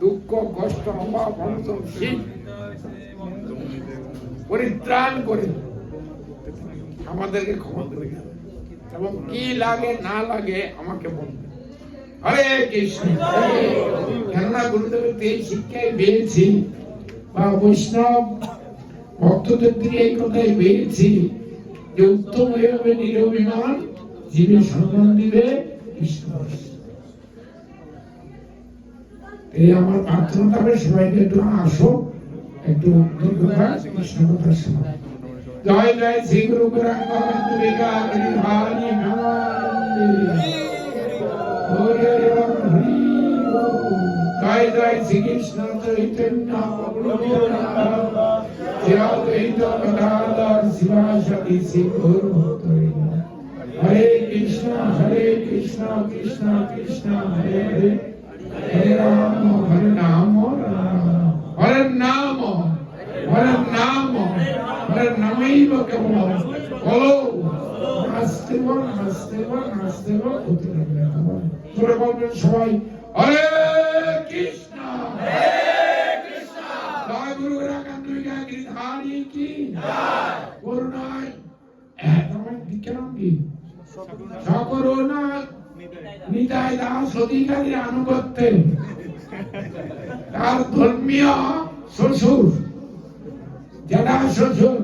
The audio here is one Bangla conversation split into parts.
দুঃখ, কষ্ট, অভাব শীত। পরিত্রাণ করে আমাদেরকে ক্ষমা করে দেন। এবং কি লাগে, না লাগে, আমাকে বলবে হরে কৃষ্ণ। কেননা গুরুদেবের এই শিক্ষাই পেয়েছি। বা বৈষ্ণব ভক্তদের থেকে এই কথাই পেয়েছি যে উত্তম হয়ে নিরভিমান দিবে, কৃষ্ণ এই আমার প্রার্থনা থাকবে সবাইকে একটু আসো একটু দুর্গা কৃষ্ণ কথা শোনো জয় জয় শ্রী গুরু। জয় জয় শ্রী গৌর হরে কৃষ্ণ হরে কৃষ্ণ কৃষ্ণ কৃষ্ণ হরে হরে হরে নাম হরে নাম হরে নাম হরে নামৈব কেবল বলো নাচতে বল হাসতে বল হাসতে বল বলবেন সবাই হরে কৃষ্ণ জয় গুরু রাকান্তিকা গিরিধারী কি করুণায় তোমার বিক্রম কি সকরুণা নিতাই দাস আনুগত্যে। তার ধর্মীয় শ্বশুর শ্বশুর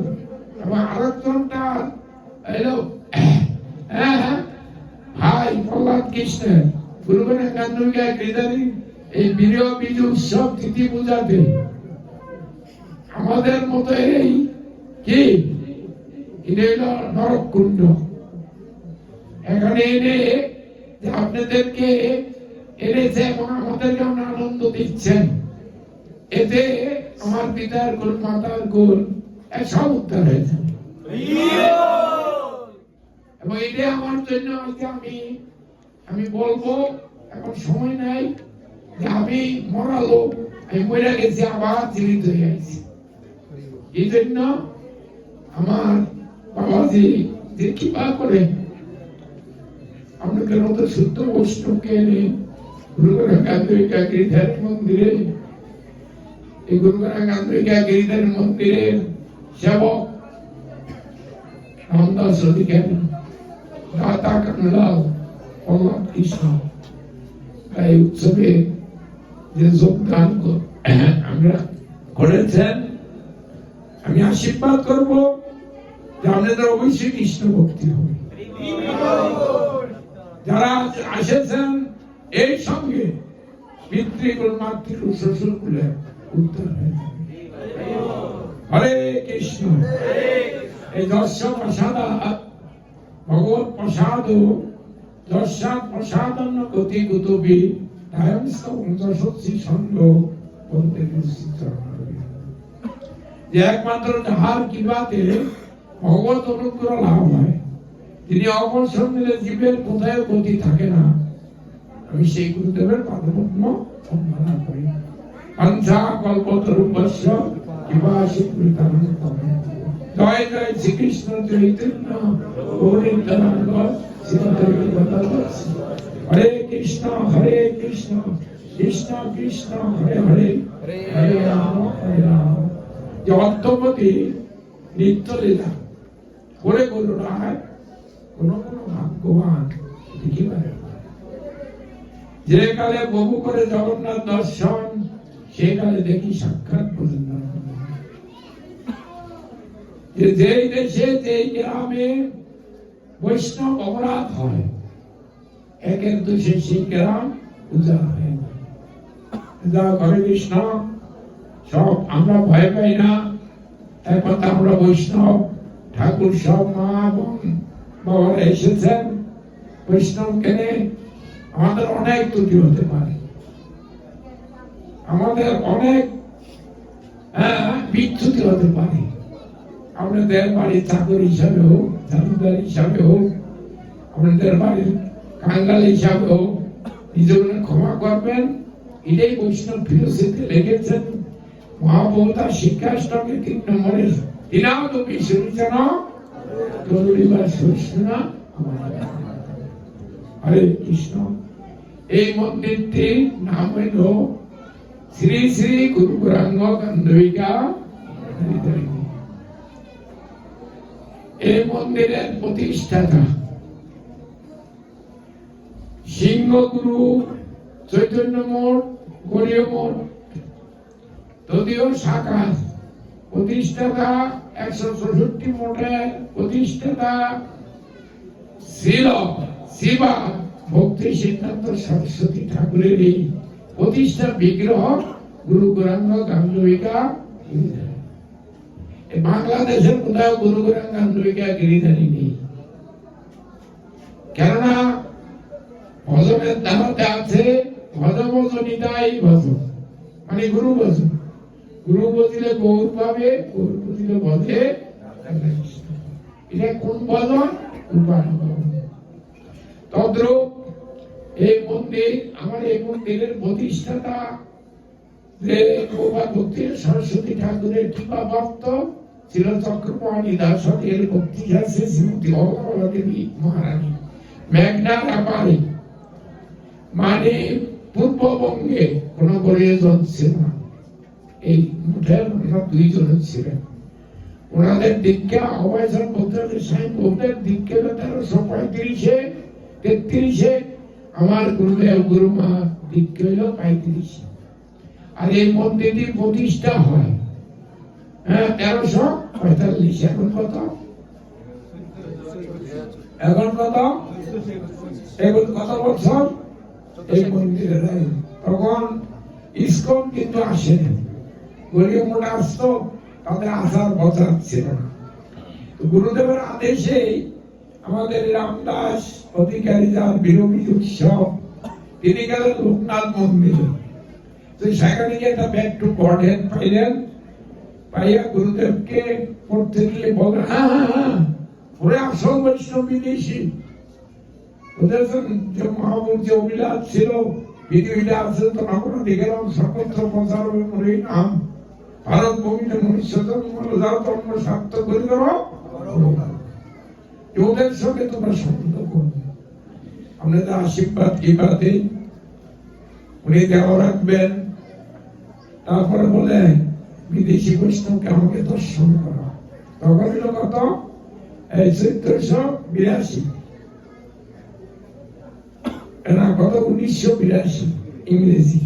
এবং আরেকজনটা এলো হ্যাঁ, ভাই প্রহ্লাদ কৃষ্ণের। এই উৎসব তিথি পূজাতে। আমাদের মতো এই কি? এটা হলো নরক কুণ্ড এখানে এনে যে আপনাদেরকে আনন্দ দিচ্ছেন, এতে আমার পিতার মাতার সব হয়ে যাবে। এবং এটা আমার জন্য আজকে আমি আমি বলব, এখন সময় নাই যে আমি মরালো আমি মরে গেছি, আবার জীবিত হয়ে গেছি এই জন্য আমার বাবাজি যে কৃপা করে বৈষ্ণবকে এনে গুরুগরা গান্ধিকা গিরিধার মন্দিরে, এই রামদাস কৃষ্ণ উৎসবে যে যোগদান আমরা করেছেন। আমি আশীর্বাদ করব যে আপনাদের অবশ্যই কৃষ্ণ ভক্তি হবে। যারা এসেছেন এই সঙ্গে পিতৃকুল মাতৃকুল শ্বশুর কুলে উত্তর হয়ে হরে কৃষ্ণ। এই দর্শন প্রসাদ, ভগবত প্রসাদ, দর্শন প্রসাদন গতি গুতবি যে একমাত্র যাহার কিবাতে ভগবত অনুগ্রহ লাভ হয়। তিনি অবসর নিলে জীবের কোথায় গতি থাকে না। আমি সেই গুরুদেবের পাদপদ্ম সম্মাননা করি। পঞ্চা কল্পতরুপস্য কিবা জয় জয় শ্রীকৃষ্ণ চৈতন্য। হরে কৃষ্ণ হরে কৃষ্ণ কৃষ্ণ কৃষ্ণ হরে হরে। হরে রাম হরে রাম। যে অন্তপতি নিত্য লীলা করে বলল রায় কোন কোন ভাগ্যবান দেখি পারে না। যে কালে বহু করে জগন্নাথ দর্শন কালে দেখি সাক্ষাৎ যেই দেশে, যেই গ্রামে বৈষ্ণব অপরাধ হয় একের দোষে সেই গ্রাম উজাড় হয়ে যা ঘরে কৃষ্ণ, সব আমরা ভয় পাই না একমাত্র আমরা বৈষ্ণব ঠাকুর সব মা বোন বাবারা এসেছেন বৈষ্ণব কেনে আমাদের অনেক ত্রুটি হতে পারে। আমাদের অনেক হ্যাঁ, বিচ্যুতি হতে পারে। আপনাদের বাড়ির চাকর হিসাবে হোক জাদুদার হিসাবে হোক আপনাদের বাড়ির কাঙ্গাল হিসাবে হোক নিজেকে ক্ষমা করবেন। এটাই বৈষ্ণব ফিলোসফিতে লেগেছেন মহাবতার শিক্ষাষ্টমী তিন নম্বরে দিনাও তো বিশ্ববিচার তরুণীবার সুষ্ণা হরে কৃষ্ণ। এই মন্দিরটির নাম হইল শ্রী শ্রী গুরু গৌরাঙ্গ গান্ধবিকা এই মন্দিরের প্রতিষ্ঠাতা সিংহগুরু চৈতন্য মঠ গরীয় মঠ তদীয় শাখা প্রতিষ্ঠাতা একশো চৌষট্টি মঠের প্রতিষ্ঠাতা ছিল শিবা ভক্তি সিদ্ধান্ত সরস্বতী ঠাকুরের এই প্রতিষ্ঠা বিগ্রহ গুরু গৌরাঙ্গ গান্ধবিকা বাংলাদেশের কোথাও গুরু গৌরাঙ্গ গান্ধবিকা গিরিধারী নেই। কেননা ভজনের দামতে আছে ভজ ভজনিতাই ভজ মানে গুরু ভজন। গুরু বজিলে গৌর পাবে গৌর বজিলে ভজে এটা কোন তদ্রূপ এই মন্দির, আমার এই মন্দিরের প্রতিষ্ঠাতা সরস্বতী ঠাকুরের কৃপা ভক্ত ছিল চক্রপাণী ভক্তি আছে দেবী মহারানী মানে পূর্ববঙ্গে কোন প্রয়োজন ছিল না। এই মুঠের ওনারা দুইজন ছিলেন। ওনাদের দীক্ষা অবয়সন বলতে সাইন বৌদ্ধের দীক্ষা তেরোশো পঁয়ত্রিশে তেত্রিশে। আমার গুরুদেব গুরুমা দীক্ষা হইল পঁয়ত্রিশে। আর এই মন্দিরটি প্রতিষ্ঠা হয় হ্যাঁ তেরোশো পঁয়তাল্লিশ। এখন কত? এখন কত? এখন কত বছর? এই মন্দিরে তখন ইস্কন কিন্তু আসেনি। গরিব মোটা আসতো তাদের আসার বছর ছিল না। তো গুরুদেবের আদেশে আমাদের রামদাস, অধিকারী যার বিরোধী উৎসব, তিনি গেলেন লোকনাথ মন্দিরে। তো সেখানে গিয়ে ব্যাক টু পাইলেন, পাইয়া গুরুদেবকে পড়তে গিয়ে বলেন হ্যাঁ হ্যাঁ হ্যাঁ ওরে আসল বৈষ্ণব বিদেশি। ওদের যে মহাপুর যে অভিলাষ ছিল পৃথিবীতে আছে, তো দেখলাম সর্বত্র প্রচার করে নাম। যাও স্বার্থ করে ওদের সঙ্গে তোমরা সম্বন্ধ করবে। আপনাদের আশীর্বাদ কিবাদে উনি দেওয়া রাখবেন। তারপরে বলে, বিদেশি বৈষ্ণবকে আমাকে দর্শন করা। তখন হলো কত? এই বিরাশি। কত? উনিশশো বিরাশি, ইংরেজি।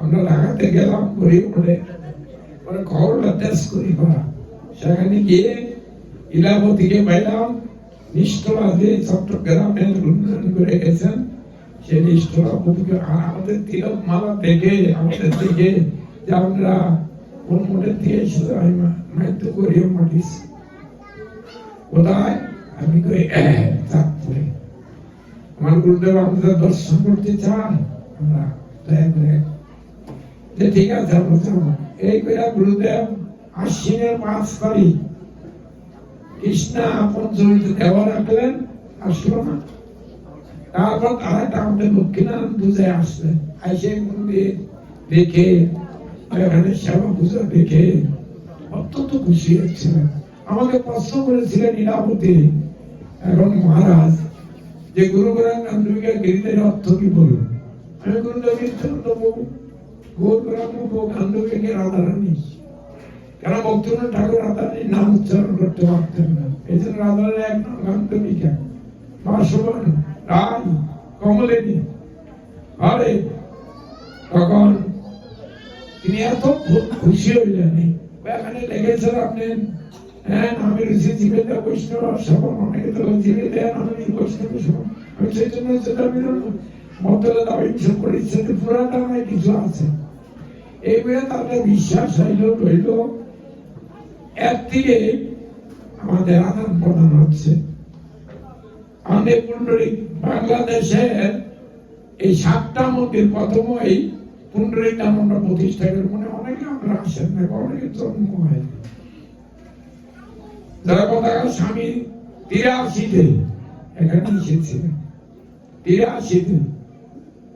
আমরা লাগাতে গেলাম ঘুরে পরে খবরটা তেজ করি করা সেখানে গিয়ে ইলাবতীকে পাইলাম। নিষ্ঠরা যে চট্টগ্রামে উন্নয়ন করে গেছেন সে নিষ্ঠরা বুকে আর আমাদের তিলক মালা দেখে আমাদের থেকে যে আমরা কোন মোটে দিয়ে এসেছে আমি মাইতো করিও মাটিস কোথায় আমি কই চাঁদপুরে আমার গুরুদেব আমাদের দর্শন করতে চান আমরা দয়া করে। ঠিক আছে, আমরা এই করে গুরুদেব আশ্বিনের পাঁচ তারিখ কৃষ্ণা রাখলেন আসলো না তারপর তারা বুঝে আসলেন। আইসে মন্দির দেখে পুজো দেখে অত্যন্ত খুশি হচ্ছিলেন আমাকে প্রশ্ন করেছিলেন ইলাপতি এখন মহারাজ, যে গুরু গান্ধীকে গিরিদের অর্থ কি বলুন? আমি গুরুদেব চন্দ্র বাবু গৌর গোরাঙ্গ রাধারানী কেন ভক্তিনাথ ঠাকুর রাধারানীর নাম উচ্চারণ করতে পারতেন না? এই জন্য রাধারানী এক নাম গান্ধীকা বাসবন রায় কমলিনী। আরে, তখন তিনি এত খুশি হইলেন। এখানে লেগেছেন আপনি হ্যাঁ আমি ঋষি জীবিত বৈষ্ণব সবন অনেকে তো জীবিত আমি বৈষ্ণব আমি সেই জন্য সেটা বিরোধ বিশ্বাস হইল, রইল। এর আমাদের আদান প্রদান হচ্ছে। বাংলাদেশের এই সাতটা মন্দির প্রথম এই পুণ্ডরিক নাম আমরা প্রতিষ্ঠা করি। মানে অনেকে আমরা আসেন না, অনেকে জন্ম হয়। যারা কথা স্বামী এখানে এসেছিলেন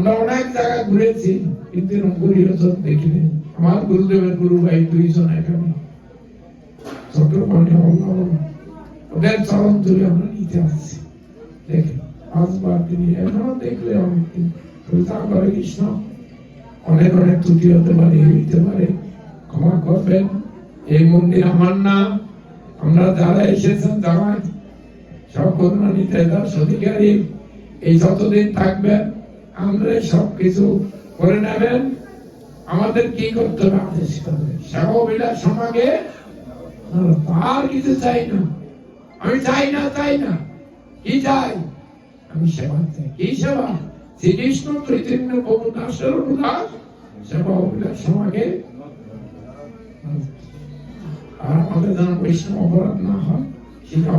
আমরা অনেক জায়গা ঘুরেছি, কিন্তু এরকম গরিবজন দেখিনি। আমার গুরুদেবের গুরু ভাই দুইজন এখানে। ওদের চরণ ধরে আমরা নিতে আসছি। পাঁচবার তিনি এখনও দেখলে অনেক করে কৃষ্ণ। অনেক অনেক ত্রুটি হতে পারে হইতে পারে। ক্ষমা করবেন। এই মন্দির আমার না। আমরা যারা এসেছেন, যারা সব করুণা নিতে দাস অধিকারী এই যতদিন থাকবেন আমরা সব কিছু করে নেবেন। আমাদের কি করতে হবে? আদেশ করবে সমাগে তার কিছু চাই না। আমি চাই না চাই না। কি চাই? আমি সেবা চাই। কি সেবা? শ্রীকৃষ্ণ চৈতন্য দাসের উল্লাস সেবা অভিলাষ সমাগে আর আমাদের যেন বৈষ্ণব অপরাধ না হয়, সেটা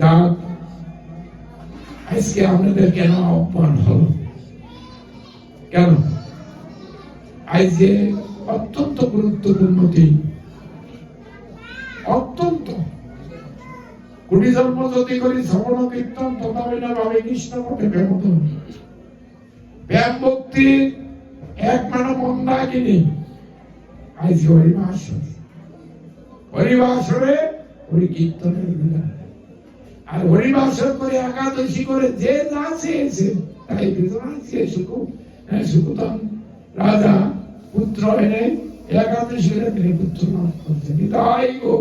যাক আজকে আপনাদের কেন আহ্বান হলো? কেন? আজকে অত্যন্ত গুরুত্বপূর্ণ দিন, অত্যন্ত। কুড়ি জন্ম যদি করি শ্রবণ, কীর্তন তথাপি না ভাবে কৃষ্ণ পথে ব্যামত ব্যাম ভক্তি এক মানব মন্দাকিনী আজকে হরিবাসর, হরিবাসরে হরি কীর্তনের বিধান। আর করে একাদশী করে যে তাই সুকুতম রাজা পুত্র এনে একাদশী করে তিনি পুত্র করছেন। তাই গো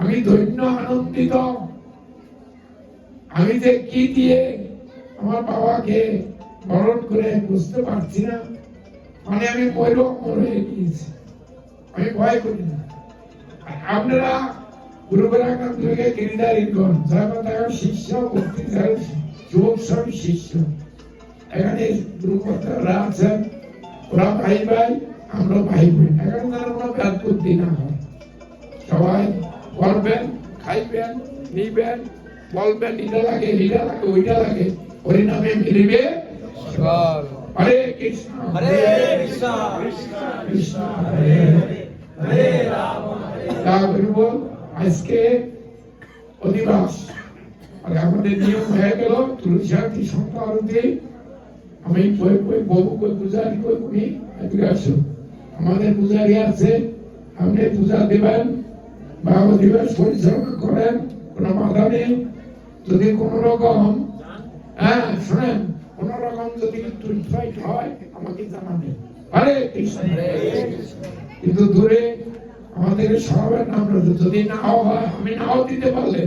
আমি ধন্য আনন্দিত। আমি যে কি দিয়ে আমার বাবাকে বরণ করে বুঝতে পারছি না মানে আমি ময়ূর হয়ে গিয়েছি। আমি ভয় করি না। আপনারা গিরিধারীগণ যারা তারা শিষ্য ভক্তি যুবক সব শিষ্য। এখানে গুরুকর্তারা আছেন ওরা ভাই ভাই আমরা ভাই বোন। এখানে তারা কোনো ব্যাধ না হয়। সবাই করবেন খাইবেন নিবেন বলবেন এটা লাগে এটা লাগে ওইটা লাগে হরিনামে মিলিবে হরে কৃষ্ণ। হরে কৃষ্ণ। কৃষ্ণ হরে হরে। তা বলব আজকে অধিবাস। আর আমাদের নিয়ম হয়ে গেল তুলসী আরতি সন্ধ্যা আরতি। আমি কই কই বহু কই পূজারি কই এদিকে আসো। আমাদের পূজারি আছে আপনি পূজা দেবেন বা অধিবাস পরিচালনা করেন কোনো বাধা নেই। যদি কোন রকম হ্যাঁ শোনেন কোন রকম যদি টুইট ফাইট হয় আমাকে জানাবেন। হরে কৃষ্ণ। কিন্তু দূরে আমাদের সবার নাম রয়েছে যদি নাও হয়, আমি নাও দিতে পারলে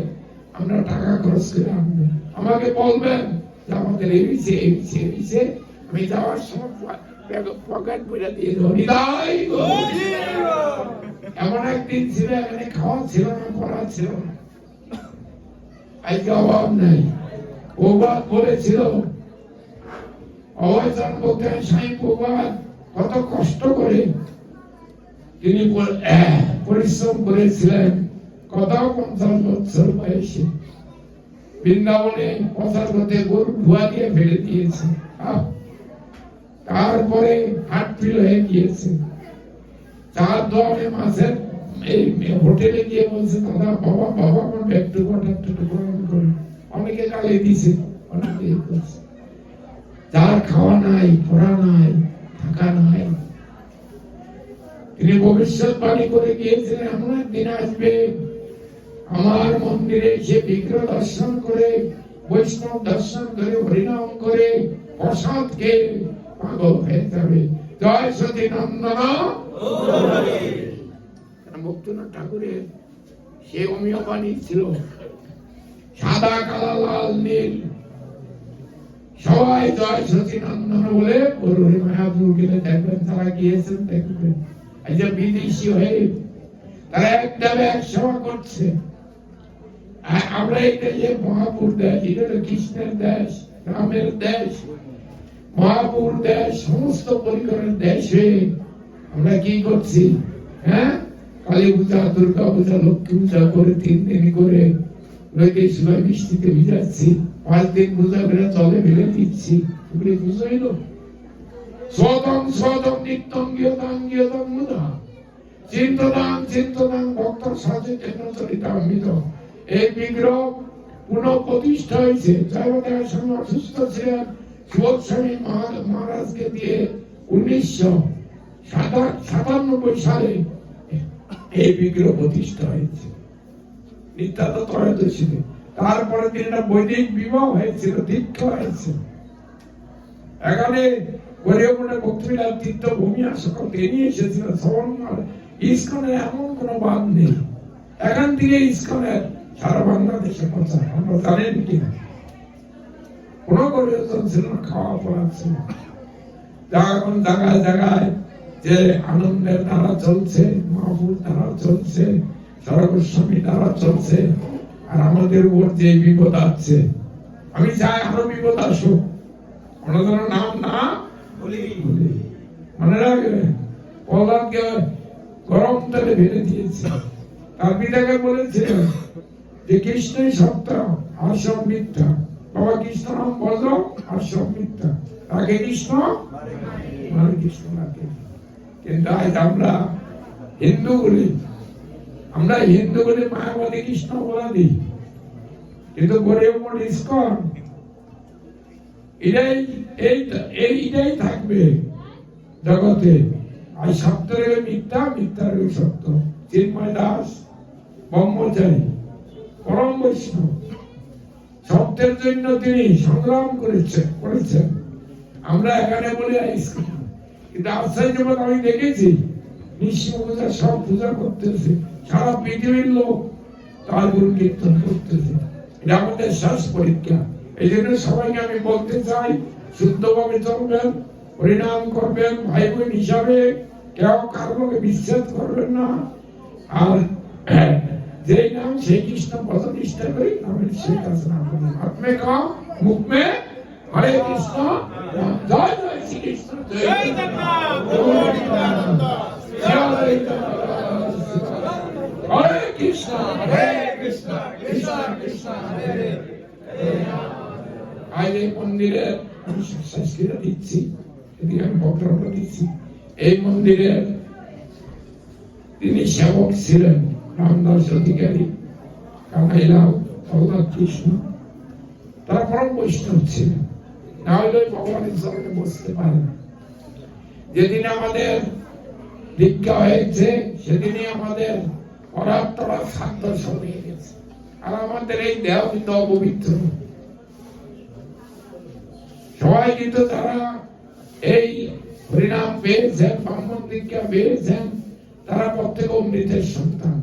আমরা টাকা খরচ করে আনব। আমাকে বলবেন যে আমাদের হয়েছে এই হয়েছে আমি যাওয়ার সময় পকেট বইটা দিয়ে এমন একদিন ছিল, এখানে খাওয়া ছিল না, পড়া ছিল না। অভাব নাই। প্রভাত বলেছিল বলতে স্বামী প্রভাত কত কষ্ট করে তিনি পরিশ্রম করেছিলেন। কত পঞ্চাশ বছর বয়সে। বৃন্দাবনে প্রচার করতে গরু ধোয়া দিয়ে ফেলে দিয়েছে। তারপরে হাট ফিল হয়ে গিয়েছে। চার দোয়ারে মাসের এই হোটেলে গিয়ে বলছে, দাদা, বাবা বাবা আমার একটু কটা একটু গ্রহণ করুন। অনেকে গালি দিছে অনেকে তার খাওয়া নাই, পড়া নাই, থাকা নাই তিনি ভবিষ্যৎবাণী করে গিয়েছিলেন, এমন একদিন আসবে। আমার মন্দিরে এসে বিগ্রহ দর্শন করে, বৈষ্ণব দর্শন করে, হরিনাম করে খেয়ে পাগল হয়ে যাবে। জয় সতী নন্দন। মুক্তনাথ ঠাকুরের সে অমীয় বাণী ছিল? সাদা, কালা, লাল, নীল। সবাই জয় সতী নন্দন বলে বরুণী মায়াপুর গেলে দেখবেন, তারা গিয়েছেন, দেখবেন। বিদেশি হয়ে তারা সভা করছে। আমরা এটা যে মহাপুর দেশ, এটা কৃষ্ণের দেশ, রামের দেশ, মহাপুর দেশ, সমস্ত আমরা কি করছি? হ্যাঁ? কালী পূজা, দুর্গা পূজা, লক্ষ্মী পূজা করে তিন দিন করে নদী সুলাই বৃষ্টিতে ভিজাচ্ছি। পাঁচ দিন বুঝা করে জলে ফেলে দিচ্ছি। এগুলি বুঝাইল স্বতং স্বতং নিত্যং গিয়তাং মুদা চিন্তনাং চিন্তনাং ভক্ত সাজে কেন চরিতামৃত? এই বিগ্রহ পুনঃ প্রতিষ্ঠা হয়েছে। জয়বতার সঙ্গে অসুস্থ ছিলেন সুবোধ স্বামী মহা- মহারাজকে দিয়ে উনিশশো সাতানব্বই সালে এই বিগ্রহ প্রতিষ্ঠা হয়েছে। নিত্যান্ত ত্রয়োদশীতে তারপরে দিনটা বৈদিক বিবাহ হয়েছিল দীক্ষা হয়েছে। এখানে এসেছিল শ্রবণ ইস্কনের এমন কোনো বাদ নেই। এখান থেকে ইস্কনের সারা বাংলাদেশে আমরা জানেন কিনা কোনো পরিবর্তন ছিল না, খাওয়া পড়া ছিল জায়গায় জায়গায় যে আনন্দের দ্বারা চলছে, মাহফুল দ্বারা চলছে সরগোস্বামী দ্বারা চলছে, আর আমাদের উপর যে বিপদ আছে, আমি চাই আরও বিপদ আসুক। ওনাদের নাম না মনে রাখবে গরম তেলে দিয়েছে বলেছিলেন যে কৃষ্ণই সত্য আর সব মিথ্যা বাবা কৃষ্ণ নাম আর সব মিথ্যা কৃষ্ণ মানে কৃষ্ণ কিন্তু আজ আমরা হিন্দু বলি আমরা হিন্দু বলে মায়াবাদী কৃষ্ণ বলা দিই কিন্তু গরিব ইস্কন এটাই থাকবে জগতে। আর সত্য মিথ্যা মিথ্যা সত্য। চিন্ময় দাস, ব্রহ্মচারী, পরম বৈষ্ণব। সত্যের জন্য তিনি সংগ্রাম করেছেন করেছেন। আমরা এখানে বলি কিন্তু আমি দেখেছি পূজা, সব পূজা করতেছে। সারা পৃথিবীর লোক তার গুরু কীর্তন করতেছে। এটা আমাদের শ্বাস পরীক্ষা। এই জন্য সবাইকে আমি বলতে চাই, শুদ্ধভাবে চলবেন, পরিণাম করবেন ভাই বোন হিসাবে কেউ কারোকে বিচ্ছেদ করবেন না। আর যেই নাম সেই কৃষ্ণ পদ করি নামের সেই কাজ নাম কাম মুখ মে হরে কৃষ্ণ। জয় জয় শ্রী কৃষ্ণ জয় হরে কৃষ্ণ হরে কৃষ্ণ কৃষ্ণ কৃষ্ণ হরে এই মন্দিরের আমি দিচ্ছি এদিকে আমি বক্তব্য দিচ্ছি এই মন্দিরের তিনি সেবক ছিলেন রামদাস অধিকারী কানাইলাল প্রহ্লাদ কৃষ্ণ তার পরম বৈষ্ণব ছিলেন না হলে ভগবানের চরণে বসতে পারে না যেদিন আমাদের দীক্ষা হয়েছে সেদিনই আমাদের পরাত্তরা খাদ্য সরিয়ে গেছে আর আমাদের এই দেহ কিন্তু অপবিত্র সবাই কিন্তু তারা, এই হরিনাম পেয়েছেন ব্রাহ্মণ দীক্ষা পেয়েছেন তারা প্রত্যেক অমৃতের সন্তান।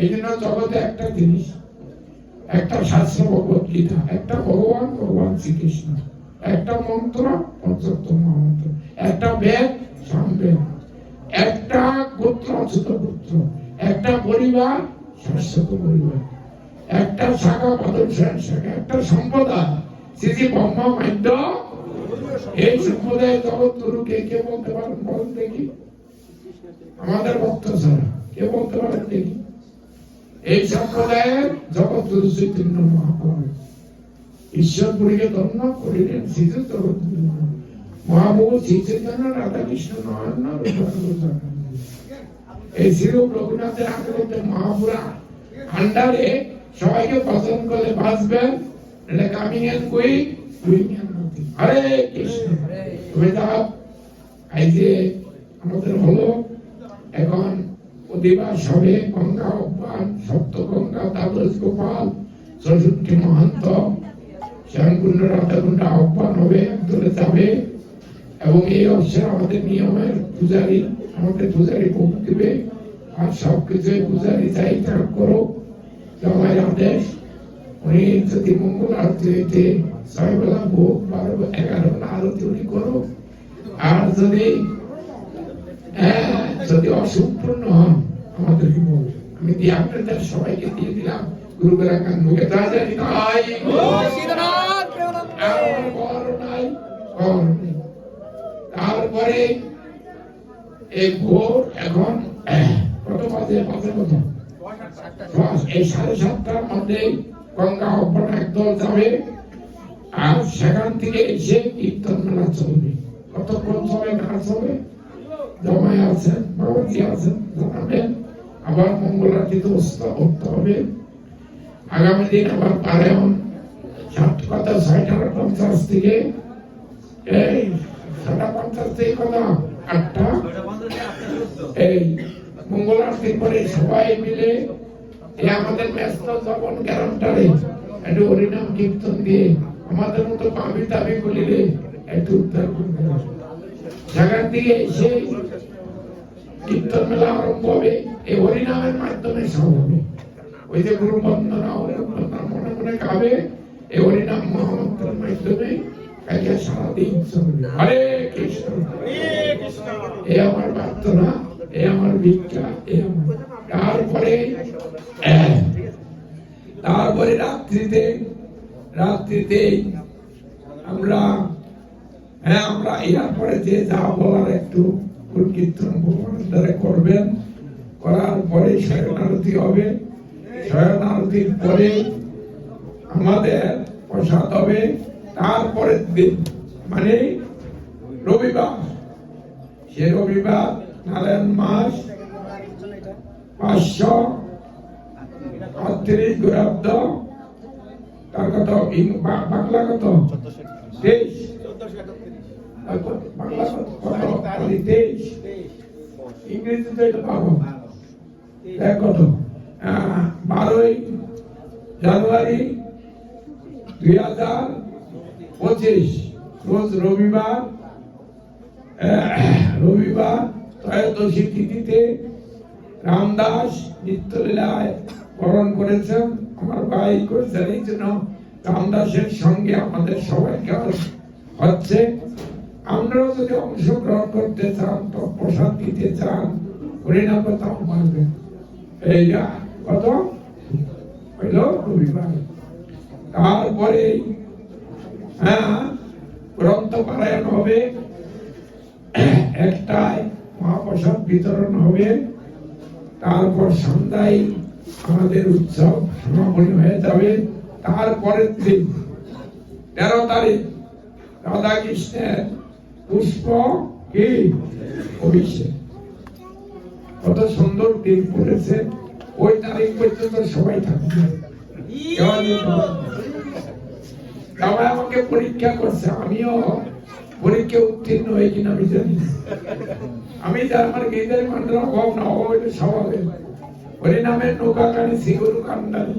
এই জন্য জগতে একটা জিনিস, একটা শাস্ত্র ভগবত গীতা, একটা ভগবান ভগবান শ্রীকৃষ্ণ, একটা মন্ত্র, পঞ্চোত্তম মহামন্ত্র একটা বেদ সামবেদ একটা গোত্র, অচ্যুত গোত্র, একটা পরিবার, শাশ্বত পরিবার। একটা শাখা পদর্শন শাখা, একটা সম্প্রদায়। শ্রী ব্রহ্মা মাধ্য এই সম্প্রদায় জগৎ গুরুকে কে বলতে পারেন? বলেন দেখি। আমাদের ভক্ত ছাড়া কে বলতে পারেন দেখি? এই সম্প্রদায়ের জগৎ গুরু চৈতন্য মহাপ্রভু। ঈশ্বরপুরীকে ধন্য করিলেন শ্রীজ জগৎ মহাপ্রভু। শ্রী চৈতন্য, রাধা কৃষ্ণ নয়ন এই শ্রী রঘুনাথের আগ্রহতে মহাপুরা। আন্ডারে সবাইকে পছন্দ করে বাঁচবেন। Quick doing and nothing Hare Krishna. তুমি দাও এই যে আমাদের হলো, এখন অধিবাস হবে গঙ্গা অব্বান সপ্ত গঙ্গা দ্বাদশ গোপাল, চৌষট্টি মহান্ত, শ্যামকুণ্ড রাধাকুণ্ড আহ্বান হবে ধরে যাবে। এবং এই অবসরে আমাদের নিয়মের পূজারী, আমাদের পূজারী ভোগ দেবে। আর সবকিছু পূজারী চাই ত্যাগ করো। জমায়ের আদেশ ভোগ এগারো করো আর যদি হ্যাঁ, যদি অসম্পূর্ণ হন আমি দিয়ে আপনাদের সবাইকে দিয়ে দিলাম। তা জানি নাই। তারপরে এই ভোর এখন কত বাজে বাজে? কত এই সাড়ে সাতটার মধ্যে গঙ্গা অপর একদল যাবে, আর সেখান থেকে এসে কীর্তন মেলা চলবে, কতক্ষণ চলে না চলে জমায় আছেন বাবাজি আছেন, জানাবেন, আবার মঙ্গল আরতিতে উস্তা- উঠতে হবে। আগামী দিন আবার পারেন সাত কথা ছয়টা পঞ্চাশ থেকে। এই ছটা পঞ্চাশ থেকে কথা আটটা? এই মঙ্গল আরতির পরে সবাই মিলে আমাদের ব্যস্ত যখন গ্যারান্টারে একটু হরিনাম কীর্তন দিয়ে আমাদের মতো পাবি দাবি বলিলে একটু উদ্ধার করবে সেখান থেকে এসে কীর্তন মেলা আরম্ভ হবে, এই হরিনামের মাধ্যমে সব হবে। ওই যে গুরু বন্দনা বন্দনা মনে মনে গাবে, এই হরিনাম মহামন্ত্রের মাধ্যমে কাজে সারাদিন চলবে। হরে কৃষ্ণ। এ আমার প্রার্থনা, এ আমার ভিক্ষা, এ আমার তারপরে তারপরে রাত্রিতে রাত্রিতে আমরা হ্যাঁ আমরা এরপরে যে যা বলার একটু কীর্তন ভগবানের করবেন। করার পরে শয়ন আরতি হবে। শয়ন আরতির পরে আমাদের প্রসাদ হবে। তারপরের দিন মানে রবিবার, সে রবিবার, নারায়ণ মাস, পাঁচশো গুরাব্দ তার কত? বাংলা কত? তেইশ। বারোই জানুয়ারি দুই হাজার পঁচিশ। রোজ রবিবার রবিবার ত্রয়োদশী তিথিতে রামদাস নিত্যলীলায় বরণ করেছেন, আমার ভাই করেছেন, এই জন্য রামদাসের সঙ্গে আমাদের সবাইকে হচ্ছে। আমরাও যদি অংশগ্রহণ করতে চান, তো প্রসাদ দিতে চান হরিনাম তাও পারবেন এই কত? হইল রবিবার। তারপরে হ্যাঁ গ্রন্থ পারায়ণ হবে। একটায় মহাপ্রসাদ বিতরণ হবে। তারপর সন্ধ্যায় আমাদের উৎসব সমাপনী হয়ে যাবে। তারপরের দিন তেরো তারিখ রাধা কৃষ্ণের পুষ্প কি? অভিষেক। কত সুন্দর দিন পড়েছে। ওই তারিখ পর্যন্ত সবাই থাকবে। বাবা আমাকে পরীক্ষা করছে। আমিও পরীক্ষা উত্তীর্ণ হয়ে কিনা আমি জানি আমি যা আমার গীতার মান্ডল অভাব না, অভাব এটা স্বভাবের। হরিনামের নৌকা কানি সিগুরু কান্ডানি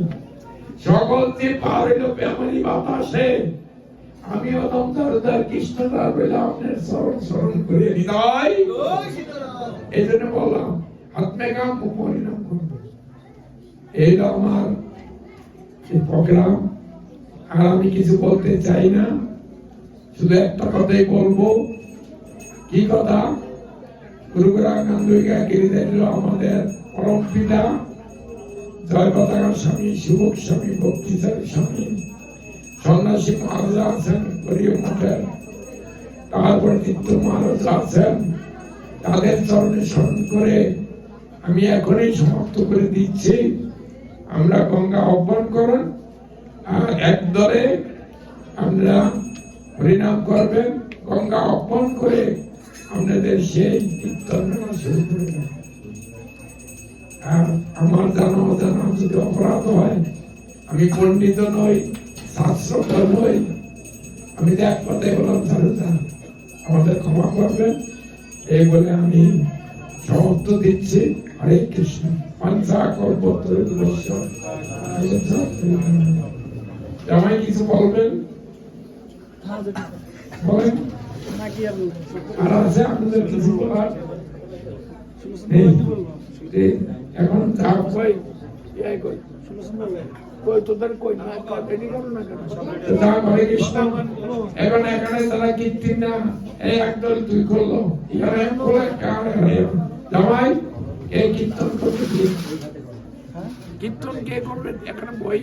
সকল যে পার হইল বেমানি বাতাসে আমি অদম দরদার কৃষ্ণ দ্বার বলে আপনার স্মরণ স্মরণ করে হৃদয় এই জন্য বললাম হাতমে কাম হরিনাম করবে। এইটা আমার প্রোগ্রাম। আর আমি কিছু বলতে চাই না শুধু একটা কথাই বলব। কি কথা? গুরুগ্রাকান্দিকা গিরিধারী আমাদের পরম পিতা জয় পতাকার স্বামী শুভক স্বামী ভক্তিচার স্বামী, সন্ন্যাসী মহারাজ আছেন, গরিব তারপর নিত্য মহারাজ আছেন। তাদের চরণে স্মরণ করে আমি এখনই সমাপ্ত করে দিচ্ছি। আমরা গঙ্গা আহ্বান করুন। আর এক দলে আমরা হরিনাম করবেন। গঙ্গা আহ্বান করে আপনাদের সেই গাওয়া শুরু করে দেন। আর আমার জানা যদি অপরাধ হয়, আমি পণ্ডিত নই শাস্ত্রজ্ঞ নই। আমি তো এক কথাই বললাম চালুদা আমাদের ক্ষমা করবেন। এই বলে আমি সমর্থ দিচ্ছি। হরে কৃষ্ণ। পঞ্চা কল্পত্র জামাই কিছু বলবেন? আর আছে আপনাদের কিছু বলার? এখন কই? এখন এখানে তারা কীর্তি না। একদল তুই করল। এখানে খোলা কার জামাই এই কীর্তন করতে কীর্তন কে করবে? এখানে বই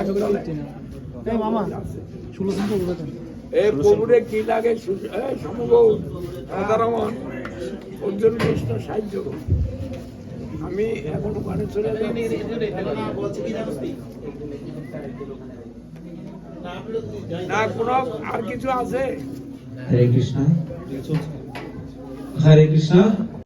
একদলে। মামা। ষোলো দেন এ প্রভুরে কি লাগে সু- এ সমগৌ রাধারমন ওর জন্য কৃষ্ণ সাহায্য। আমি এখন ওখানে চলে যাচ্ছি না, কোনো আর কিছু আছে? হরে কৃষ্ণ। হরে কৃষ্ণ।